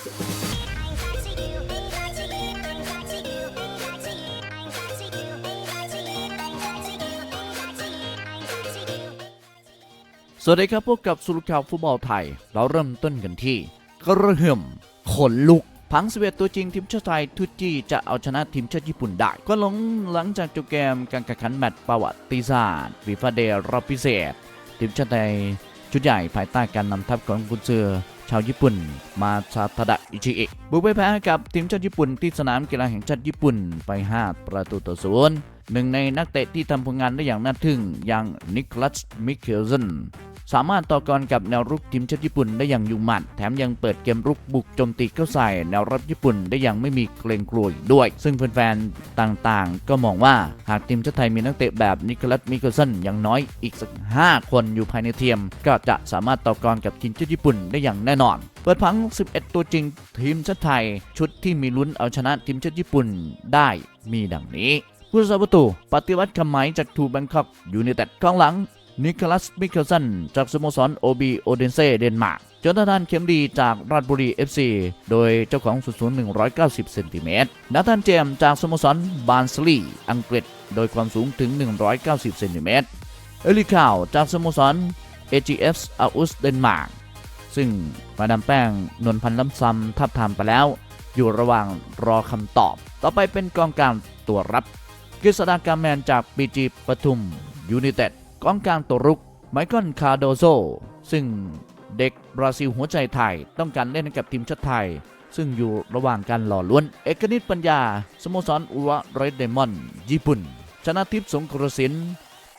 สวัสดีครับพวกกับสุรข่าวฟุตบอลไทย เราเริ่มต้นกันที่ กระหึ่มขนลุกพังสเวตตัวจริงทีมชาติไทยทุจี้จะเอาชนะทีมชาติญี่ปุ่นได้ ก็หลงหลังจากจบเกมการแข่งขันแมตช์ประวัติศาสตร์ฟีฟาเดย์รอบพิเศษ ทีมชาติไทยชุดใหญ่ภายใต้การนำทัพของกุนซือ ชาวญี่ปุ่น มาซาทาดะอิชิเอะบุกไปแพ้กับทีมชาติญี่ปุ่นที่สนามกีฬาแห่งชาติญี่ปุ่นไป 5 ประตูต่อศูนย์หนึ่งในนักเตะที่ทำผลงานได้อย่างน่าทึ่งอย่างนิคลัสมิเคลเซน สามารถต่อกรกับแนวรุกทีมชาติญี่ปุ่นได้อย่างยุ่งมั่นแถมยังเปิดเกมรุกบุกโจมตีเข้าใส่แนวรับญี่ปุ่นได้อย่างไม่มีเกรงกลัวอีกด้วย ซึ่งแฟนๆต่างๆ ก็มองว่าหากทีมชาติไทยมีนักเตะแบบนิโคลัสมิเคิลสันอย่างน้อยอีกสัก 5 คนอยู่ภายในทีมก็จะสามารถต่อกรกับทีมชาติญี่ปุ่นได้อย่างแน่นอน เปิดพัง 11 ตัวจริงทีมชาติไทย ชุดที่มีลุ้นเอาชนะทีมชาติญี่ปุ่นได้มีดังนี้ผู้สาประตูปฏิวัติคำไหมจากทูแบงคอกยูไนเต็ดกองหลัง นิโคลัส มิเคลสัน จากสโมสรโอบีโอเดนเซเดนมาร์กจนทานเข็มดีจากราชบุรี FC โดยเจ้าของสูงสูง190 เซนติเมตรนาธานเจมจากสโมสรบาร์นสลีย์อังกฤษ โดยความสูงถึง 190 เซนติเมตร เอลิคาวจากสโมสร AGF อาอุสเดนมาร์ก ซึ่งมาดามแป้งนนพันธ์ล้ำซ้ำทับทามไปแล้ว อยู่ระหว่างรอคำตอบ ต่อไปเป็นกองกลางตัวรับกฤษดากาแมนจากปีจีปทุมยูไนเต็ด กองกลางตัวรุกไมเคิลคาร์โดโซซึ่งเด็กบราซิลหัวใจไทย ต้องการเล่นกับทีมชาติไทย ซึ่งอยู่ระหว่างการหล่อล้วน เอกนิตปัญญา สโมสรอุระเรดเดมอนญี่ปุ่น ชนะทิพย์สงกรสิน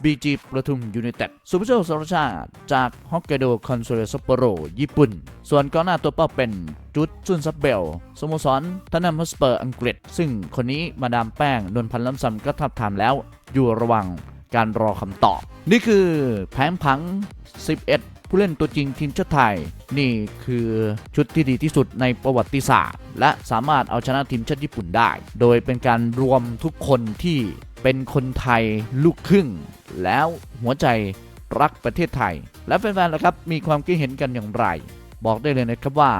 บีจีประทุมยูไนเต็ดสุภโชคสรชาติ จากฮอกไกโดคอนโซเลซัปโปโร ญี่ปุ่น ส่วนกองหน้าตัวเป้าเป็นจุดซุนซับเบล สโมสรทนนัมฮสเปอร์อังกฤษ ซึ่งคนนี้มาดามแป้งนนพันธ์ล้ำซ้ำก็ทับทามแล้ว อยู่ระหว่าง การรอคำตอบ นี่คือแผงผัง 11 ผู้เล่นตัวจริงทีมชาติไทย นี่คือชุดที่ดีที่สุดในประวัติศาสตร์ และสามารถเอาชนะทีมชาติญี่ปุ่นได้ โดยเป็นการรวมทุกคนที่เป็นคนไทยลูกครึ่ง แล้วหัวใจรักประเทศไทย และแฟนๆล่ะครับมีความคิดเห็นกันอย่างไร บอกได้เลยนะครับว่า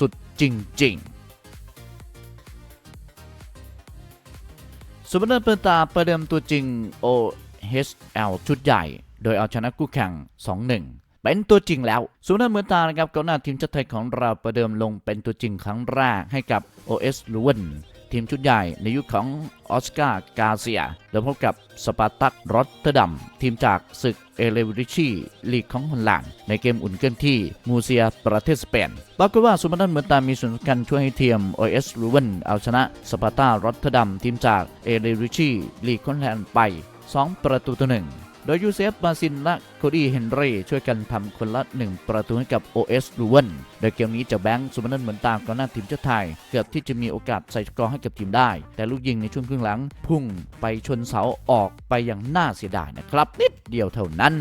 สุดๆจริง ๆสุพรรณเปิดตาประเดิมตัวจริง HL ชุดใหญ่ โดยเอาชนะคู่แข่ง 2-1 เป็นตัวจริงแล้วสุพรรณเมือตานะครับกองหน้าทีมชาติไทยของเราประเดิมลงเป็นตัวจริงครั้งแรกให้กับ OS ลูเวนทีมชุดใหญ่ในยุคของออสการ์กาเซียโดยพบกับสปาร์ตักรอตเตอร์ดัมทีมจากศึกเอเลวิชีลีกของฮอลแลนด์ในเกมอุ่นเครื่องที่มูเซียประเทศสเปนปรากฏว่าสุพรรณเมือตามีส่วนสำคัญช่วยให้ทีม OS ลูเวนเอาชนะสปาร์ตารอตเตอร์ดัมทีมจากเอเลวิชีลีกของฮอลแลนด์ไป 2 ประตูต่อหนึ่งโดยยูเซฟมาซินและโคดี้เฮนรี่ช่วยกันทำคนละ 1 ประตูให้กับ OS ลูเวนโดยเกมนี้เจ้าแบงค์สุพนันเหมือนตามกองหน้าทีมชาติไทย เกือบที่จะมีโอกาสใส่กอร์ให้กับทีมได้ แต่ลูกยิงในช่วงครึ่งหลัง พุ่งไปชนเสาออกไปอย่างน่าเสียดายนะครับ นิดเดียวเท่านั้น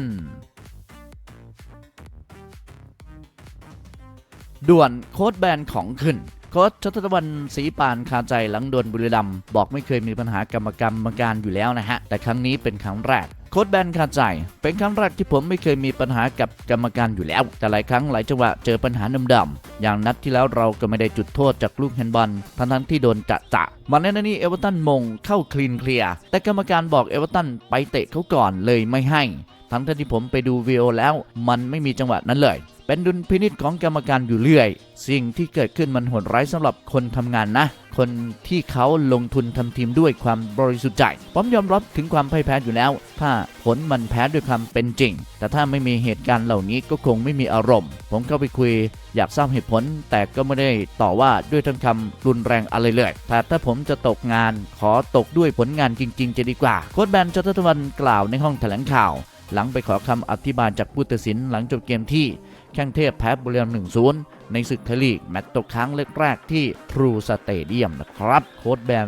ด่วนโค้ดแบนของขึ้น โค้ชชัตตะวันศรีปานคาใจหลังดวลบุรีรัมย์บอกไม่เคยมีปัญหากรรมกรรมการอยู่แล้วนะฮะ แต่ครั้งนี้เป็นครั้งแรกโค้ดแบนคาใจ เป็นครั้งแรกที่ผมไม่เคยมีปัญหากับกรรมการอยู่แล้ว แต่หลายครั้งหลายจังหวะเจอปัญหาเดิมๆอย่างนัดที่แล้วเราก็ไม่ได้จุดโทษจากลูกแฮนด์บอลทั้งทั้งที่โดนจะจะมาในนัดนี้เอเวอร์ตันมงเข้าคลีนเคลียร์แต่กรรมการบอกเอเวอร์ตันไปเตะเขาก่อนเลยไม่ให้ ทั้งที่ผมไปดูวีโอแล้ว มันไม่มีจังหวะนั้นเลย เป็นดุลพินิษของกรรมการอยู่เรื่อย สิ่งที่เกิดขึ้นมันโหดร้ายสำหรับคนทำงานนะ คนที่เขาลงทุนทำทีมด้วยความบริสุทธิ์ใจผมยอมรับถึงความพ่ายแพ้อยู่แล้ว ถ้าผลมันแพ้ด้วยความเป็นจริง แต่ถ้าไม่มีเหตุการณ์เหล่านี้ก็คงไม่มีอารมณ์ ผมเข้าไปคุย อยากทราบเหตุผล แต่ก็ไม่ได้ต่อว่าด้วยถ้อยคำรุนแรงอะไรเลยแต่ถ้าผมจะตกงาน ขอตกด้วยผลงานจริง ๆ จะดีกว่า โค้ชแบนจัตตะวันกล่าวในห้องแถลงข่าว หลังไปขอคำอธิบายจากผู้ตัดสินหลังจบเกมที่แข้งเทพแพ้บุรีรัมย์1-0 ในศึกไทยลีก แมตช์ตกค้างแรกๆที่ทรูสเตเดียมนะครับ โค้ดแบน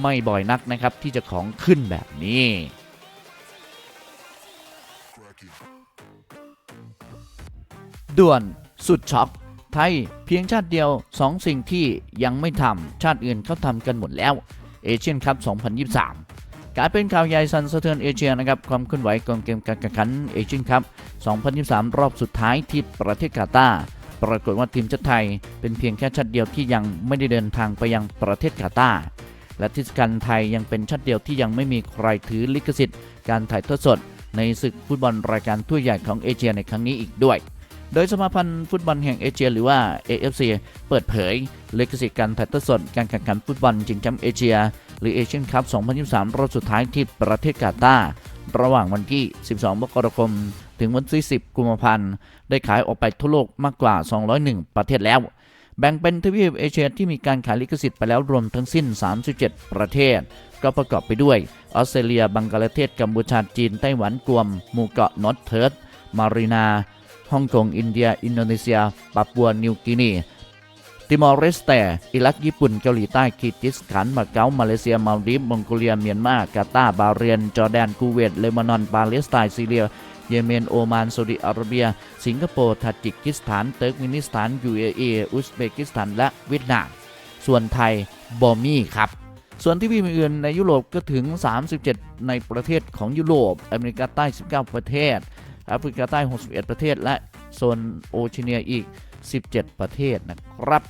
ไม่บ่อยนักนะครับ ที่จะของขึ้นแบบนี้ด่วนสุดช็อกไทยเพียงชาติเดียว 2 สิ่งที่ยังไม่ทำชาติอื่นเขาทำกันหมดแล้วเอเชียนคัพ2023 การเป็นข่าวใหญ่สันสะเทือนเอเชียนะครับความเคลื่อนไหวกองเกมการแข่งขันเอเชียนคัพ 2023 รอบสุดท้ายที่ประเทศกาตาร์ปรากฏว่าทีมชาติไทย เป็นเพียงแค่ชาติเดียวที่ยังไม่ได้เดินทางไปยังประเทศกาตาร์และที่สำคัญไทยยังเป็นชาติเดียวที่ยังไม่มีใครถือลิขสิทธิ์ การถ่ายทอดสด ในศึกฟุตบอลรายการถ้วยใหญ่ของเอเชียในครั้งนี้อีกด้วย โดยสมาพันธ์ฟุตบอลแห่งเอเชีย หรือว่า AFC เปิดเผยลิขสิทธิ์การถ่ายทอดสด การแข่งขันฟุตบอลชิงแชมป์เอเชีย หรือเอเชียนคัพ 2023 รอบสุดท้ายที่ประเทศกาตาร์ระหว่างวันที่ 12 มกราคม ถึงวันที่ 10 กุมภาพันธ์ ได้ขายออกไปทั่วโลกมากกว่า 201 ประเทศแล้ว แบ่งเป็นทวีปเอเชียที่มีการขายลิขสิทธิ์ไปแล้วรวมทั้งสิ้น 37 ประเทศ ก็ประกอบไปด้วย ออสเตรเลีย บังกลาเทศ กัมพูชา จีน ไต้หวัน กวม หมู่เกาะนอตเทิร์ดมารีนา ฮ่องกง อินเดีย อินโดนีเซียปาปัว นิวกินี ติมอร์เรสเตอิรักญี่ปุ่นเกาหลีใต้คีติสถานมาเก๊ามาเลเซียมาลดีฟมองโกเลียเมียนมากาตาร์บาห์เรนจอร์แดนคูเวตเลบานอนปาเลสไตน์ซีเรียเยเมน โอมานซาอุดิอาระเบีย สิงคโปร์ทาจิกิสถานเติร์กมินิสถานยูเอเออุซเบกิสถานและเวียดนามส่วนไทยบอมี่ครับส่วนที่วีอื่นในยุโรปก็ถึง 37 ในประเทศของยุโรป อเมริกาใต้ 19 ประเทศ แอฟริกาใต้ 61 ประเทศ และโซนโอเชียเนียอีก 17 ประเทศนะครับ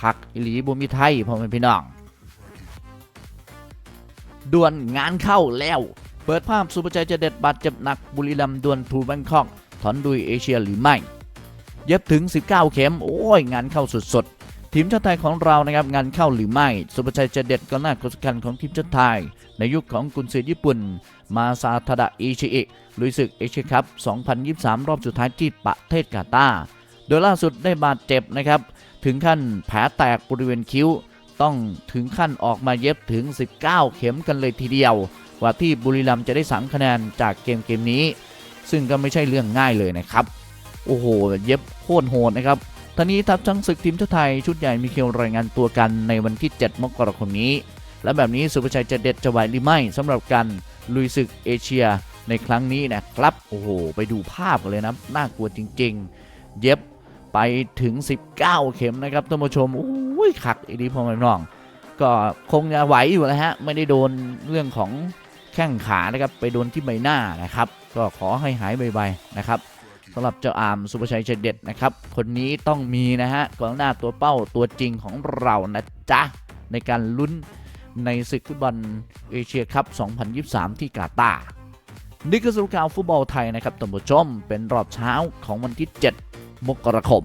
คักอิหลีบุมีไทยพ่อแม่พี่น้องด่วนงานเข้าแล้ว เปิดภาพสุภาชัยจะเด็ดบาดเจ็บหนักบุรีรัมย์ดวลทูแบงคอกถอนดุยเอเชียหรือไม่ เย็บถึง 19 เข็ม โอ้ย งานเข้าสุดๆ ทีมชาติไทยของเรานะครับงานเข้าหรือไม่ สุภาชัยจะเด็ดก็น่าคนสำคัญของทีมชาติไทย ในยุคของกุนซือญี่ปุ่น มาซาทาดะอิชิอิลุยศึกเอเชียคัพ 2023 รอบสุดท้ายที่ประเทศกาตาร์โดยล่าสุดได้บาดเจ็บนะครับ ถึงขั้นแผลแตกบริเวณคิ้ว ต้องถึงขั้นออกมาเย็บถึง 19 เข็มกันเลยทีเดียว ว่าที่บุรีรัมย์จะได้สามคะแนนจากเกมเกมนี้ ซึ่งก็ไม่ใช่เรื่องง่ายเลยนะครับ โอ้โห เย็บโคตรโหดนะครับท่านี้ทัพช้างศึกทีมชาติไทยชุดใหญ่มีเคิวรายงานตัวกันในวันที่ 7 มกราคมนี้ และแบบนี้สุภาชัยจะเด็ดจะไหวหรือไม่สำหรับการลุยศึกเอเชียในครั้งนี้นะครับ โอ้โห ไปดูภาพกันเลยนะ น่ากลัวจริง ๆ เย็บ ไปถึง 19 เข็มนะครับท่านผู้ชมโอ้ยขักอีดีพอไม่น้อง ก็คงจะไหวอยู่แล้วฮะ ไม่ได้โดนเรื่องของแข้งขานะครับ ไปโดนที่ใบหน้านะครับ ก็ขอให้หายไวๆนะครับสำหรับเจ้าอามสุภชัยเฉดเด็ดนะครับ คนนี้ต้องมีนะฮะกองหน้าตัวเป้าตัวจริงของเรานะจ๊ะ ในการลุ้นในศึกฟุตบอลเอเชียคัพ 2023 ที่กาตาร์นี่คือสรุปข่าวฟุตบอลไทยนะครับท่านผู้ชมเป็นรอบเช้าของวันที่ 7 มกราคม